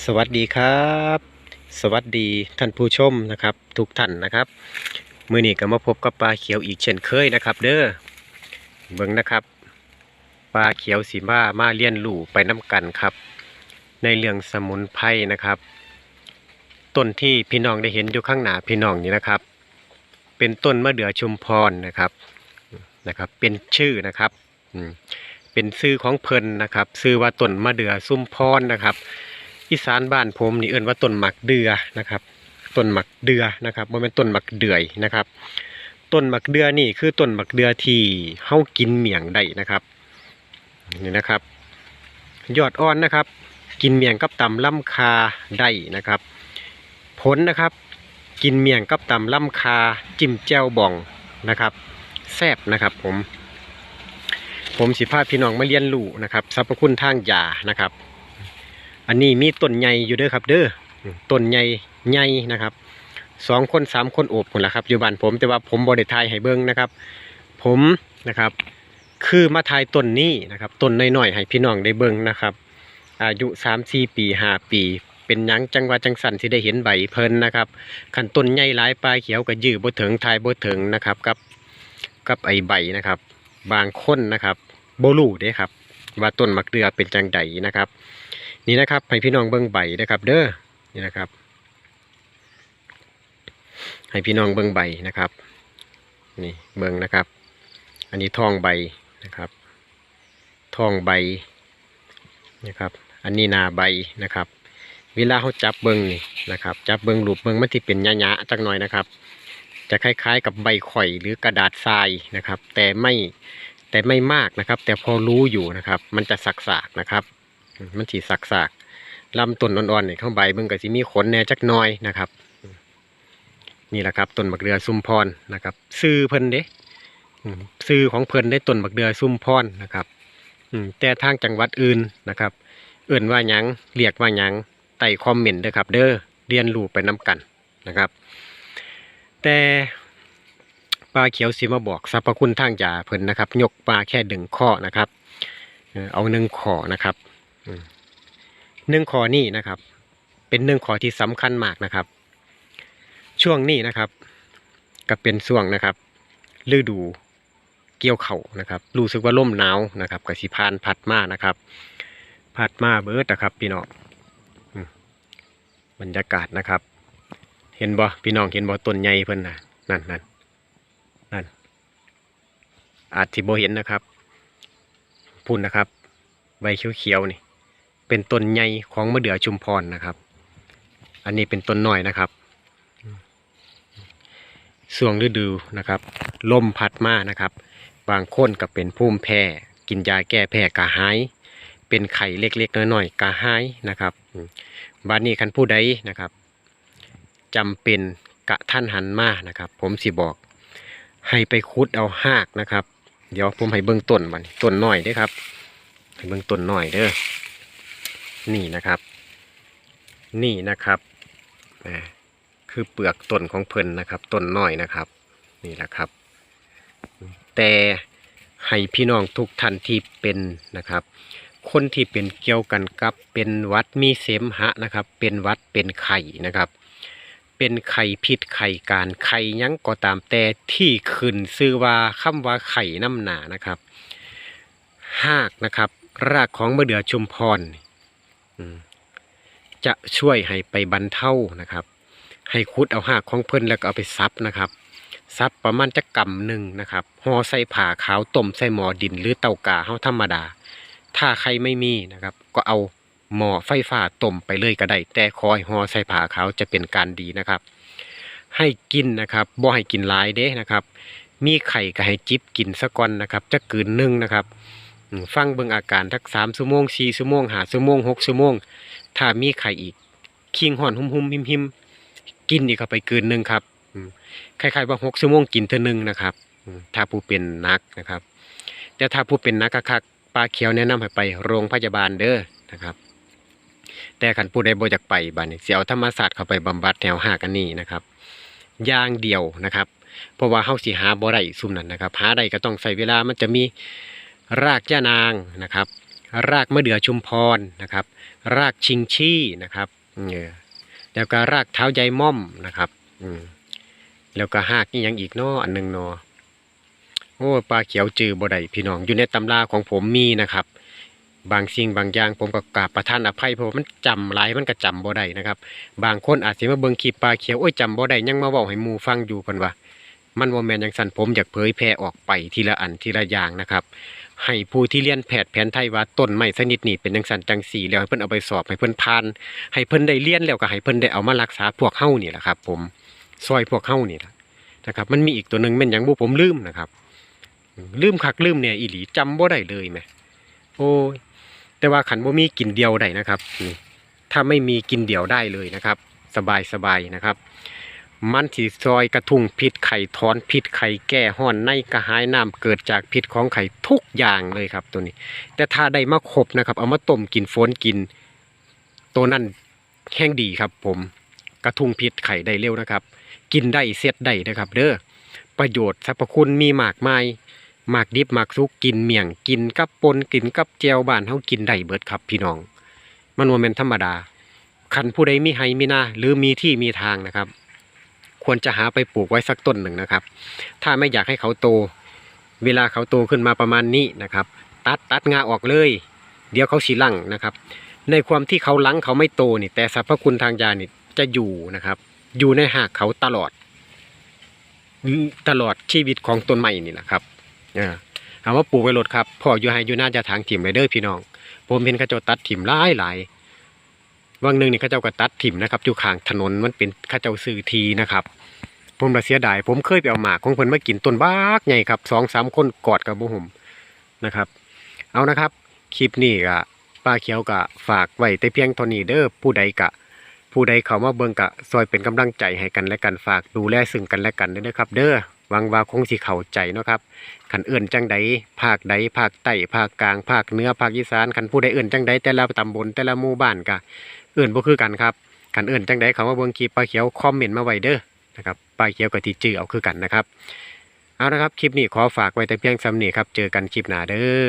สวัสดีครับ สวัสดีท่านผู้ชมนะครับ ทุกท่านนะครับมื่อนี้ก็มาพบกับปลาเขียวอีกเช่นเคยนะครับ เด้อเบิ่งนะครับปลาเขียวสีบ้ามาเลี้ยนลู่ไปน้ำกันครับ ในเรื่องสมุนไพรนะครับต้นที่พี่น้องได้เห็นอยู่ข้างหน้าพี่น้องนี่นะครับ เป็นต้นมะเดื่อชุมพรนะครับนะครับ เป็นชื่อนะครับเป็นชื่อของเพิ่นนะครับชื่อว่าต้นมะเดื่อซุมพรนะครับ อีสานบ้านผมนี่เอิ้นว่าต้นหมักเดือนะครับต้นหมักเดือนะครับบ่แม่นต้นหมักเดือยนะครับต้นหมักเดือนี่คือต้นหมักเดือที่เฮากินเมี่ยงได้นะครับนี่นะครับ ยอดอ่อนนะครับ กินเมี่ยงกับตำล่ำคาได้นะครับ ผลนะครับกินเมี่ยงกับตำล่ำคาจิ้มแจ่วบองนะครับแซ่บนะครับผมผมสิพาพี่น้องมาเรียนรู้นะครับสรรพคุณทางยานะครับ อันนี้มีต้นใหญ่อยู่เด้อครับ เด้อต้นใหญ่ใหญ่นะครับสองคนสามคนโอบคนละครับอยู่บ้านผมแต่ว่าผมบริทายให้เบิ้งนะครับ ผมนะครับ คือมาทายต้นนี้นะครับต้นน้อยๆให้พี่น้องได้เบิ้งนะครับอายุสามสี่ปีห้าปี เป็นยังจังว่าจังสันที่ได้เห็นใบเพลินนะครับขันต้นใหญ่หลายปลายเขียวก็ยื้อบ่ถึงทายบ่ถึงนะครับกับกับไอใบนะครับ บางคนนะครับโบลูเด้ครับ ว่าต้นมะเดือเป็นจังใดนะครับ นี่นะครับให้พี่น้องเบิ้งใบนะครับ เด้อนี่นะครับ ให้พี่น้องเบิ้งใบนะครับ นี่เบิ้งนะครับ อันนี้ทองใบนะครับทองใบนะครับ อันนี้นาใบนะครับ เวลาเขาจับเบิ้งนี่นะครับ จับเบิ้งรูปเบิ้งมันที่เป็นหยะๆจักหน่อยนะครับ จะคล้ายๆ กับใบข่อยหรือกระดาษทรายนะครับ แต่ไม่แต่ไม่มากนะครับ แต่พอรู้อยู่นะครับ มันจะสักๆนะครับ มันสีสักสากๆลำต้นอ่อนๆเนี่ยข้างใบเบิ่งก็สิมีขนแน่จักน้อยนะครับ นี่แหละครับต้นบักเดือซุ่มพรนะครับ ซื้อเพิ่นเด้ซื้อของเพิ่นได้ต้นบักเดือซุ่มพรนะครับแต่ทางจังหวัดอื่นนะครับ เอื่นว่าหยังเรียกว่าหยังใต้คอมเมนต์เด้อครับ เด้อเรียนรู้ไปน้กันนะครับ แต่ปลาเขียวสีมาบอกสรรพคุณทางยาเพิ่นนะครับ ยกปลาแค่ดึงข้อนะครับ เออเอาหนึ่งข้อนะครับ หนึ่งข้อนี้นะครับ เป็นหนึ่งข้อที่สำคัญมากนะครับ ช่วงนี้นะครับ ก็เป็นช่วงนะครับฤดูเกี่ยวเข่านะครับ รู้สึกว่าลมหนาวนะครับกับสิพานพัดมานะครับพัดมาเบิดนะครับ พี่น้องบรรยากาศนะครับ เห็นบ่พี่น้องเห็นบ่ต้นใหญ่เพิ่นนะนั่นนั่นนั่นอาจที่บ่เห็นนะครับพุ่นนะครับ ใบเขียวๆนี่ เป็นต้นใหญ่ของมะเดื่อชุมพรนะครับ อันนี้เป็นต้นหน้อยนะครับส่วงฤดูนะครับลมพัดมานะครับ บางคนก็เป็นภูมิแพ้กินยาแก้แพ้กระหาย เป็นไข่เล็กๆน้อยๆกระหายนะครับบ้านนี้คันผู้ใดนะครับจำเป็นกะท่านหันมานะครับ ผมสิบอก ให้ไปคุดเอาหากนะครับ เดี๋ยวผมให้เบื้องต้นมันต้นหน้อยเด้อครับให้เบื้องต้นหน้อยเด้อ นี่นะครับ นี่นะครับคือเปลือกต้นของเพิ่นนะครับต้นน้อยนะครับ นี่แหละครับ แต่ให้พี่น้องทุกท่านที่เป็นนะครับ คนที่เป็นเกี่ยวกันกับเป็นวัดมีเสมหะนะครับ เป็นวัดเป็นไข่นะครับ เป็นไข่พิษไข่การไข่ยังก็ตามแต่ที่ขึ้นซื้อว่าคำว่าไข่น้ำหนานะครับหากนะครับ รากของมะเดื่อชุมพร จะช่วยให้ไปบรรเทานะครับ ให้คุดเอาหากของเพิ่นแล้วก็เอาไปซับนะครับซับประมาณจะกำหนึ่งนะครับห่อใส่ผ่าขาวต้มใส่หม้อดินหรือเตากาเฮาธรรมดา ถ้าใครไม่มีนะครับ ก็เอาหม้อไฟฟ้าต้มไปเลยก็ได้แต่คอยห่อใส่ผ่าขาวจะเป็นการดีนะครับ ให้กินนะครับบ่ให้กินหลายเด้นะครับ มีไข่ก็ให้จิบกินสักก่อนนะครับจะกืนหนึ่งนะครับ ฟังเบิ่งอาการทักสามชั่วโมงสี่ชั่วโมงหาชั่วโมงหกชั่วโมง ถ้ามีไข่อีก คิงห่อนหุ่มหุ่มหิมหิมกินอีกเข้าไปเกินหนึ่งครับอืมคล้ายๆว่าหกชั่วโมงกินเท่านึงนะครับถ้าผู้เป็นนักนะครับ แต่ถ้าผู้เป็นนักคักปลาเขียวแนะนำให้ไปโรงพยาบาลเด้อนะครับ แต่ขันผู้ใดบ่อยากไปบ้านเสียเอาธรรมศาสตร์เข้าไปบำบัดแถวหากันนี่นะครับย่างเดียวนะครับ เพราะว่าเฮาสิหาบ่ได้ซุ่มนั้นนะครับ หาได้ก็ต้องใช้เวลามันจะมี รากย่านางนะครับ รากมะเดื่อชุมพรนะครับ รากชิงชี่นะครับเออแล้วก็รากเท้าใยม่อมนะครับอืมแล้วก็หากนี่ยังอีกเนาะอันหนึ่งนาะโอ้ปลาเขียวจือบ่ได้พี่น้องอยู่ในตำราของผมมีนะครับ บางสิ่งบางอย่างผมก็กราบประทานอภัยเพราะมันจำหลายมันก็จำบ่ได้นะครับ บางคนอาจสิมาเบิ่งคลิปลาเขียวโอ้ยจำบ่ได้ยังมาเว้าให้มูฟังอยู่เพิ่นว่า มันบ่แมนจังซั่นผมอยากเผยแพร่ออกไปทีละอันทีละอย่างนะครับ ให้ผู้ที่เรียนแพทย์แผนไทยว่าต้นไม้ชนิดนี้เป็นจังซั่นจังซี่แล้วให้เพิ่นเอาไปสอบให้เพิ่นผ่าน ให้เพิ่นได้เรียนแล้วก็ให้เพิ่นได้เอามารักษาพวกเฮานี่แหละครับ ผมซอยพวกเฮานี่แหละนะครับ มันมีอีกตัวหนึ่งแม่นยังบ่ผมลืมนะครับลืมคักลืมเนี่ยอีหลีจำบ่ได้เลยแหมโอ้ยแต่ว่าขันบ่มีกินเดียวได้นะครับถ้าไม่มีกินเดียวได้เลยนะครับ สบายสบายนะครับ มันสีซอยกระทุงพิษไข่ถอนพิษไข่แก้ห้อนในกระหายน้ำเกิดจากพิษของไข่ทุกอย่างเลยครับตัวนี้ แต่ถ้าได้มาครบนะครับ เอามาต้มกินฝนกิน ตัวนั้นแห้งดีครับ ผมกระทุงพิษไข่ได้เร็วนะครับ กินได้เสียดได้นะครับ เด้อประโยชน์สรรพคุณมีมากมายหมากดิบหมากซุกกินเมี่ยงกินกับปนกินกับเจียวบ้านเฮากินได้เบิดครับ พี่น้อง มันว่าแม่นธรรมดาคันผู้ใดมีไหมีนาหรือมีที่มีทางนะครับ ควรจะหาไปปลูกไว้สักต้นหนึ่งนะครับ ถ้าไม่อยากให้เขาโต เวลาเขาโตขึ้นมาประมาณนี้นะครับ ตัดตัดงาออกเลย เดี๋ยวเขาสีลังนะครับ ในความที่เขาลังเขาไม่โตนี่ แต่สรรพคุณทางยานี่จะอยู่นะครับ อยู่ในหากเขาตลอด ตลอดชีวิตของต้นไม้นี่แหละครับเออเอาว่าปลูกไว้รถครับพ่ออยู่ให้อยู่น่าจะทางถิ่มเลยเด้อพี่น้อง ผมเห็นเขาเจ้าตัดถิ่มหลายหลาย วังหนึ่งนี่ข้าเจ้าก็ตัดถิ่มนะครับอยู่ข้างถนนมันเป็นข้าเจ้าซื้อทีนะครับผมระเสียดายผมเคยไปเอาหมากของเพิ่นมากินต้นบากใหญ่ครับสองสามคนกอดกับบุผมนะครับ เอานะครับ คลิปนี้ก็ป้าเขียวก็ฝากไว้แต่เพียงเท่านี้เด้อผู้ใดกะ ผู้ใดเขามาเบิ่งกะซอยเป็นกำลังใจให้กันและกันฝากดูแลซึ่งกันและกันเด้อนะครับ เด้อวังว่าคงสิเข้าใจเนาะครับขันเอื่นจังใดภาคใดภาคใต้ภาคกลางภาคเหนือภาคอีสานขันผู้ใดเอื่นจังใดแต่ละตำบลแต่ละหมู่บ้านกะ เอื่นบ่คือกันครับกันเอื่นจังไดเขามาเบิ่งคลิปปลาเขียวคอมเมนต์มาไว้เด้อนะครับปลาเขียวกับที่จื้อเอาคือกันนะครับ เอานะครับคลิปนี้ขอฝากไว้แต่เพียงซ้ำนี้ครับเจอกันคลิปหน้าเด้อ